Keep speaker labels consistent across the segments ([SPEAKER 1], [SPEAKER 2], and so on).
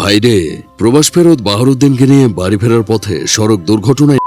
[SPEAKER 1] ভাইরে প্রবাস ফেরত বাহরুদ্দিনকে নিয়ে বাড়ি ফেরার পথে সড়ক দুর্ঘটনায়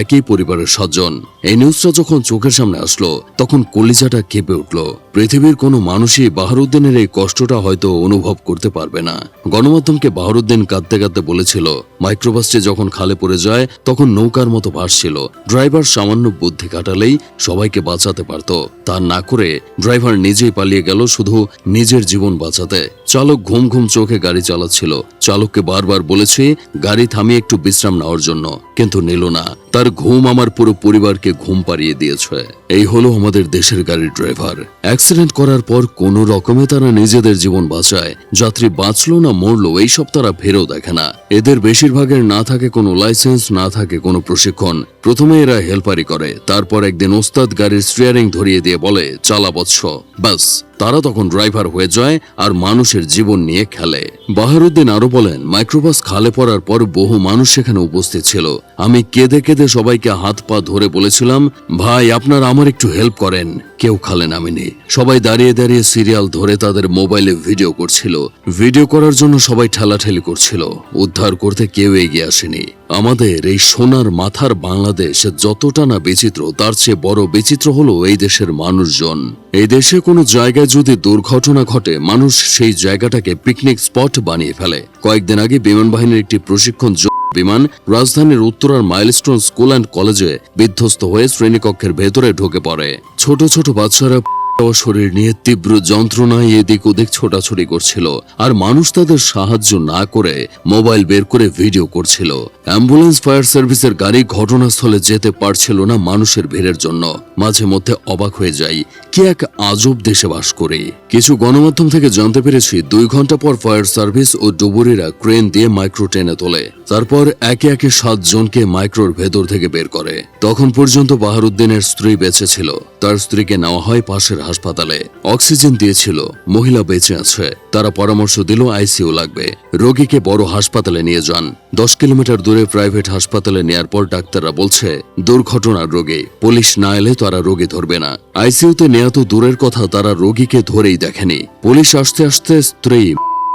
[SPEAKER 1] একই পরিবারের সাতজন এই নিউজটা যখন চোখের সামনে আসলো, তখন কলিজাটা কেঁপে উঠল। পৃথিবীর কোনো মানুষই বাহারুদ্দিনের এই কষ্টটা হয়তো অনুভব করতে পারবে না। গণমাধ্যমকে বাহারুদ্দিন কাঁদতে কাঁদতে বলেছিল, মাইক্রোবাসটি যখন খালে পড়ে যায়, তখন নৌকার মতো ভাসছিল। ড্রাইভার সামান্য বুদ্ধি কাটালেই সবাইকে বাঁচাতে পারত। তা না করে ড্রাইভার নিজেই পালিয়ে গেল শুধু নিজের জীবন বাঁচাতে। চালক ঘুম ঘুম চোখে গাড়ি চালাচ্ছিল। চালককে বারবার বলেছে, গাড়ি থামিয়ে একটু বিশ্রাম নেওয়ার জন্য। কিন্তু নিল না। তার ঘুম আমার পুরো পরিবারকে ঘুম পাড়িয়ে দিয়েছে। এই হলো আমাদের দেশের গাড়ির ড্রাইভার। অ্যাক্সিডেন্ট করার পর কোনো রকমে তারা নিজেদের জীবন বাঁচায়। যাত্রী বাঁচলো না, মরলো, এইসব তারা ফেরেও দেখে না। এদের বেশিরভাগের না থাকে কোনো লাইসেন্স, না থাকে কোনো প্রশিক্ষণ। প্রথমে এরা হেল্পারি করে, তারপর একদিন ওস্তাদ গাড়ির স্টিয়ারিং ধরিয়ে দিয়ে বলে, চালা বৎস। তারা তখন ড্রাইভার হয়ে যায় আর মানুষের জীবন নিয়ে খেলে। বাহারুদ্দিন আরও বলেন, মাইক্রোবাস খালে পড়ার পর বহু মানুষ সেখানে উপস্থিত ছিল। আমি কেঁদে কেঁদে সবাইকে হাত পা ধরে বলেছিলাম, ভাই, আপনার আমার একটু হেল্প করেন। কেউ খালে নামেনি। সবাই দাঁড়িয়ে দাঁড়িয়ে সিরিয়াল ধরে তাদের মোবাইলে ভিডিও করছিল। ভিডিও করার জন্য সবাই ঠেলাঠেলি করছিল। উদ্ধার করতে কেউ এগিয়ে আসেনি। আমাদের এই সোনার মাথার বাংলাদেশ যতটা না বিচিত্র, তার চেয়ে বড় বিচিত্র হলো এই দেশের মানুষজন। এই দেশে কোনো জায়গায় যদি দুর্ঘটনা ঘটে, মানুষ সেই জায়গাটাকে পিকনিক স্পট বানিয়ে ফেলে। কয়েকদিন আগে বিমান বাহিনীর একটি প্রশিক্ষণ বিমান রাজধানীর উত্তরার মাইলস্টোন স্কুল অ্যান্ড কলেজে বিধ্বস্ত হয়ে শ্রেণীকক্ষের ভেতরে ঢুকে পড়ে। ছোট ছোট বাচ্চারা শরীর নিয়ে তীব্র যন্ত্রণায় এদিক ওদিক ছোটাছুটি করছিল আর মানুষ তাদের সাহায্য না করে মোবাইল বের করে ভিডিও করছিল। অ্যাম্বুলেন্স, ফায়ার সার্ভিসের গাড়ি ঘটনাস্থলে যেতে পারছিল না মানুষের ভিড়ের জন্য। মাঝে মধ্যে অবাক হয়ে যাই, কি এক আজব দেশে বাস করে। কিছু গণমাধ্যম থেকে জানতে পেরেছি, দুই ঘণ্টা পর ফায়ার সার্ভিস ও ডুবুরিরা ক্রেন দিয়ে মাইক্রো টেনে তোলে। তারপর একে একে সাতজনকে মাইক্রোর ভেতর থেকে বের করে। তখন পর্যন্ত বাহারুদ্দিনের স্ত্রী বেঁচে ছিল। তার স্ত্রীকে নেওয়া হয় পাশের হাসপাতালে। অক্সিজেন দিয়েছিল, মহিলা বেঁচে আছে। তারা পরামর্শ দিল, আইসিইউ লাগবে। রোগীকে বড় হাসপাতালে নিয়ে যান। দশ কিলোমিটার দূরে প্রাইভেট হাসপাতালে নেয়ার পর ডাক্তাররা বলছে, দুর্ঘটনার রোগী। পুলিশ না এলে তারা রোগী ধরবে না। আইসিইউতে নেয়া তো দূরের কথা, তারা রোগীকে ধরেই দেখেনি। পুলিশ আসতে আসতে স্ত্রী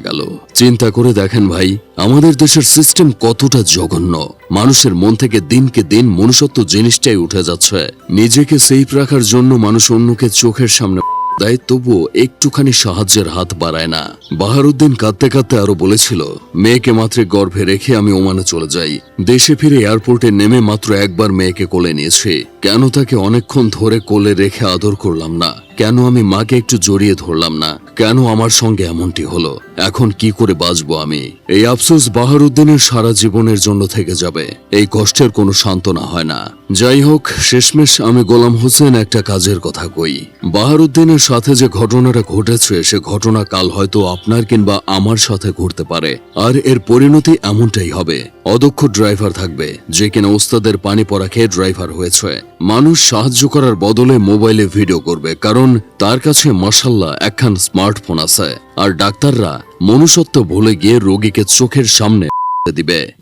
[SPEAKER 1] গেল। চিন্তা করে দেখেন ভাই, আমাদের দেশের সিস্টেম কতটা জঘন্য। মানুষের মন থেকে দিনকে দিন মনুষ্যত্ব জিনিসটাই উঠে যাচ্ছে। নিজেকে সেফ রাখার জন্য মানুষ অন্যকে চোখের সামনে দেয়, তবুও একটুখানি সাহায্যের হাত বাড়ায় না। বাহারুদ্দিন কাঁদতে কাঁদতে আরও বলেছিল, মেয়েকে মাত্র গর্ভে রেখে আমি ওমানে চলে যাই। দেশে ফিরে এয়ারপোর্টে নেমে মাত্র একবার মেয়েকে কোলে নিয়েছি। কেন তাকে অনেকক্ষণ ধরে কোলে রেখে আদর করলাম না? কেন আমি মাকে একটু জড়িয়ে ধরলাম না? কেন আমার সঙ্গে এমনটি হলো? এখন কি করে বাঁচবো আমি? এই আফসোস বাহারুদ্দিনের সারা জীবনের জন্য থেকে যাবে। এই কষ্টের কোনো সান্ত্বনা হয় না। যাই হোক, শেষমেশ আমি গোলাম হোসেন একটা কাজের কথা কই। বাহারুদ্দিনের সাথে যে ঘটনাটা ঘটেছে, সে ঘটনা কাল হয়তো আপনার কিংবা আমার সাথে ঘটতে পারে। আর এর পরিণতি এমনটাই হবে। অদক্ষ ড্রাইভার থাকবে, যে কিনা ওস্তাদের পানি পড়া খেয়ে ড্রাইভার হয়েছে। মানুষ সাহায্য করার বদলে মোবাইলে ভিডিও করবে, কারণ তার কাছে মাসাল্লাহ একখান স্মার্টফোন আছে। আর ডাক্তাররা মনুষ্যত্ব ভুলে গিয়ে রোগীকে চোখের সামনে দিবে।